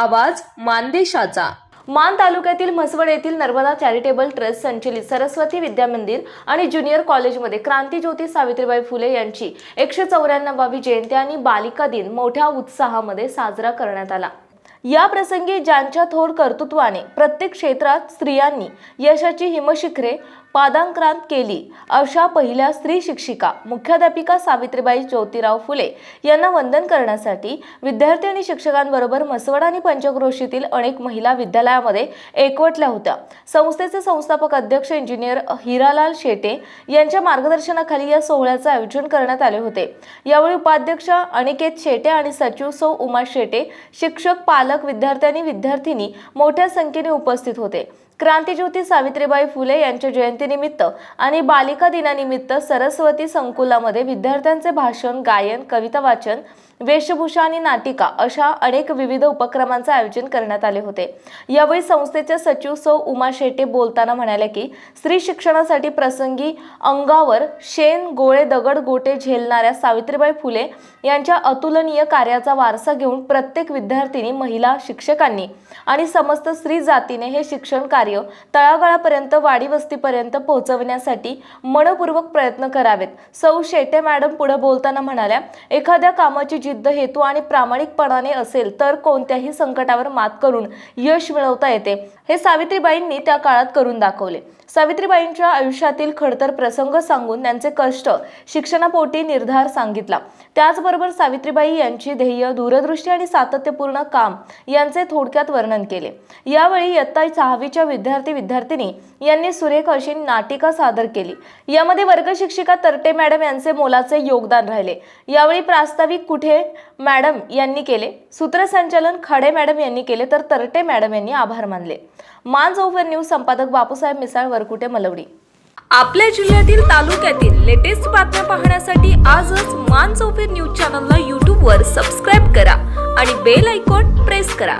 आवाज मानदेशाचा. मान तालुक्यातील म्हसवड येथील नर्मदा चॅरिटेबल ट्रस्ट संचलित सरस्वती विद्या मंदिर आणि ज्युनियर कॉलेजमध्ये क्रांतीज्योती सावित्रीबाई फुले यांची एकशे चौऱ्याण्णवावी जयंती आणि बालिका दिन मोठ्या उत्साहामध्ये साजरा करण्यात आला. या प्रसंगी ज्यांच्या थोर कर्तृत्वाने प्रत्येक क्षेत्रात स्त्रियांनी यशाची हिमशिखरे पादांक्रांत केली अशा पहिल्या स्त्री शिक्षिका मुख्याध्यापिका सावित्रीबाई ज्योतिराव फुले यांना वंदन करण्यासाठी विद्यार्थी आणि शिक्षकांबरोबर म्हसवड आणि पंचक्रोशीतील अनेक महिला विद्यालयामध्ये एकवटल्या होत्या. संस्थेचे संस्थापक अध्यक्ष इंजिनियर हिरालाल शेटे यांच्या मार्गदर्शनाखाली या सोहळ्याचे आयोजन करण्यात आले होते. यावेळी उपाध्यक्ष अनिकेत शेटे आणि सचिव सौ उमा शेटे शिक्षक पालक विद्यार्थ्यांनी विद्यार्थिनी मोठ्या संख्येने उपस्थित होते. क्रांतीज्योती सावित्रीबाई फुले यांच्या जयंतीनिमित्त आणि बालिका दिनानिमित्त सरस्वती संकुलामध्ये विद्यार्थ्यांचे भाषण गायन कविता वाचन वेशभूषा आणि नाटिका अशा अनेक विविध उपक्रमांचे आयोजन करण्यात आले होते. यावेळी संस्थेचे सचिव सौ उमा शेटे बोलताना म्हणाले की स्त्री शिक्षणासाठी प्रसंगी अंगावर शेण गोळे दगड गोटे झेलणाऱ्या सावित्रीबाई फुले यांच्या अतुलनीय कार्याचा वारसा घेऊन प्रत्येक विद्यार्थिनी महिला शिक्षकांनी आणि समस्त स्त्री जातीने हे शिक्षण कार्य तळागाळापर्यंत वाडी वस्तीपर्यंत पोहोचवण्यासाठी मनपूर्वक प्रयत्न करावेत. सौ शेटे मॅडम पुढे बोलताना म्हणाल्या एखाद्या कामाची जिद्द हेतू आणि प्रामाणिकपणाने असेल तर कोणत्याही संकटावर मात करून यश मिळवता येते. हे सावित्रीबाईंनी त्या काळात करून दाखवले. सावित्रीबाईंच्या आयुष्यातील खडतर प्रसंग सांगून त्यांचे कष्ट शिक्षणापोटी निर्धार सांगितला. त्याचबरोबर सावित्रीबाई यांची ध्येय दूरदृष्टी आणि सातत्यपूर्ण काम यांचे थोडक्यात वर्णन केले. यावेळी इयत्ता सहावीच्या विद्यार्थी विद्यार्थिनी यांनी सुरेख अशी नाटिका सादर केली. यामध्ये वर्ग शिक्षिका तरटे मॅडम यांचे मोलाचे योगदान राहिले. यावेळी प्रास्ताविक कुठे मॅडम यांनी केले? सूत्रसंचालन खडे मॅडम यांनी केले तर तरटे मॅडम यांनी आभार मानले. मान ओव्हर न्यूज संपादक बापूसाहेब मिसाळ वरकुटे मलवडी. आपल्या जिल्ह्यातील तालुक्यातील लेटेस्ट बातम्या पाहण्यासाठी आजच मान चौफेर न्यूज चॅनलला यूट्यूबवर सबस्क्राईब करा आणि बेल आयकॉन प्रेस करा.